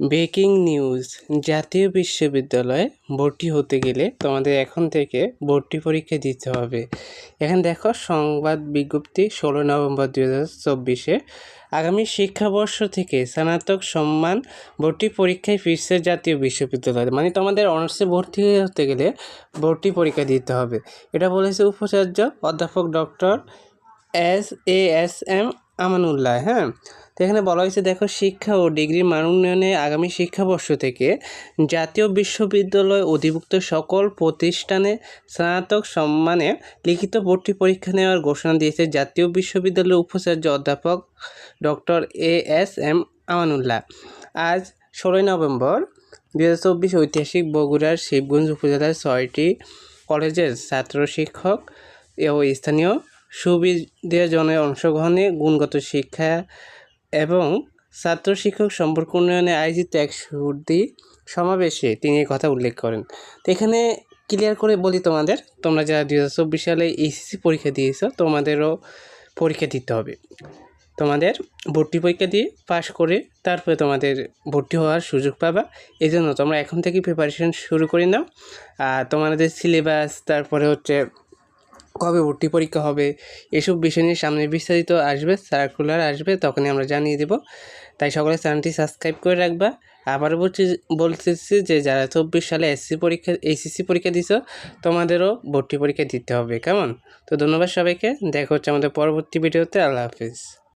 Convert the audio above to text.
Breaking news, জাতীয় বিশ্ববিদ্যালয়ে ভর্তি হতে গেলে তোমাদের এখন থেকে ভর্তি পরীক্ষা দিতে হবে। এখানে দেখো, সংবাদ বিজ্ঞপ্তি ষোলো নভেম্বর দু হাজার চব্বিশে। আগামী শিক্ষাবর্ষ থেকে স্নাতক সম্মান ভর্তি পরীক্ষায় ফিরছে জাতীয় বিশ্ববিদ্যালয়। মানে তোমাদের অনার্সে ভর্তি হতে গেলে ভর্তি পরীক্ষা দিতে হবে। এটা বলেছে উপাচার্য অধ্যাপক doctor S A S M Amanullah হ্যাঁ? তো এখানে বলা হয়েছে, দেখো, শিক্ষা ও ডিগ্রির মান উন্নয়নে আগামী শিক্ষাবর্ষ থেকে জাতীয় বিশ্ববিদ্যালয় অধিভুক্ত সকল প্রতিষ্ঠানে স্নাতক সম্মানে লিখিত ভর্তি পরীক্ষা নেওয়ার ঘোষণা দিয়েছে জাতীয় বিশ্ববিদ্যালয়ের উপাচার্য অধ্যাপক doctor A S M Amanullah. আজ ষোলোই নভেম্বর দু হাজার চব্বিশ ঐতিহাসিক বগুড়ার শিবগঞ্জ উপজেলার ছয়টি কলেজের ছাত্র শিক্ষক ও স্থানীয় সুবিধাজনের অংশগ্রহণে গুণগত শিক্ষা এবং ছাত্র শিক্ষক সম্পর্ক উন্নয়নে আয়োজিত এক সুদি সমাবেশে তিনি কথা উল্লেখ করেন। তো এখানে ক্লিয়ার করে বলি তোমাদের, তোমরা যারা দু হাজার চব্বিশ সালে এইচএসসি পরীক্ষা দিয়েছ, তোমাদেরও পরীক্ষা দিতে হবে। তোমাদের ভর্তি পরীক্ষা দিয়ে পাশ করে তারপরে তোমাদের ভর্তি হওয়ার সুযোগ পাবা। এই জন্য তোমরা এখন থেকে প্রিপারেশন শুরু করে নাও। আর তোমাদের সিলেবাস তারপরে হচ্ছে কবে ভর্তি পরীক্ষা হবে, এসব বিষয় নিয়ে সামনে বিস্তারিত আসবে সার্কুলার আসবে, তখনই আমরা জানিয়ে দেব। তাই সকলে চ্যানেলটি সাবস্ক্রাইব করে রাখবা। আবারও বলছি, বলতেছি যে যারা চব্বিশ সালে এসসি পরীক্ষা এইচএসসি পরীক্ষা দিছ, তোমাদেরও ভর্তি পরীক্ষা দিতে হবে, কেমন? তো ধন্যবাদ সবাইকে, দেখা হচ্ছে আমাদের পরবর্তী ভিডিওতে, আল্লাহ হাফিজ।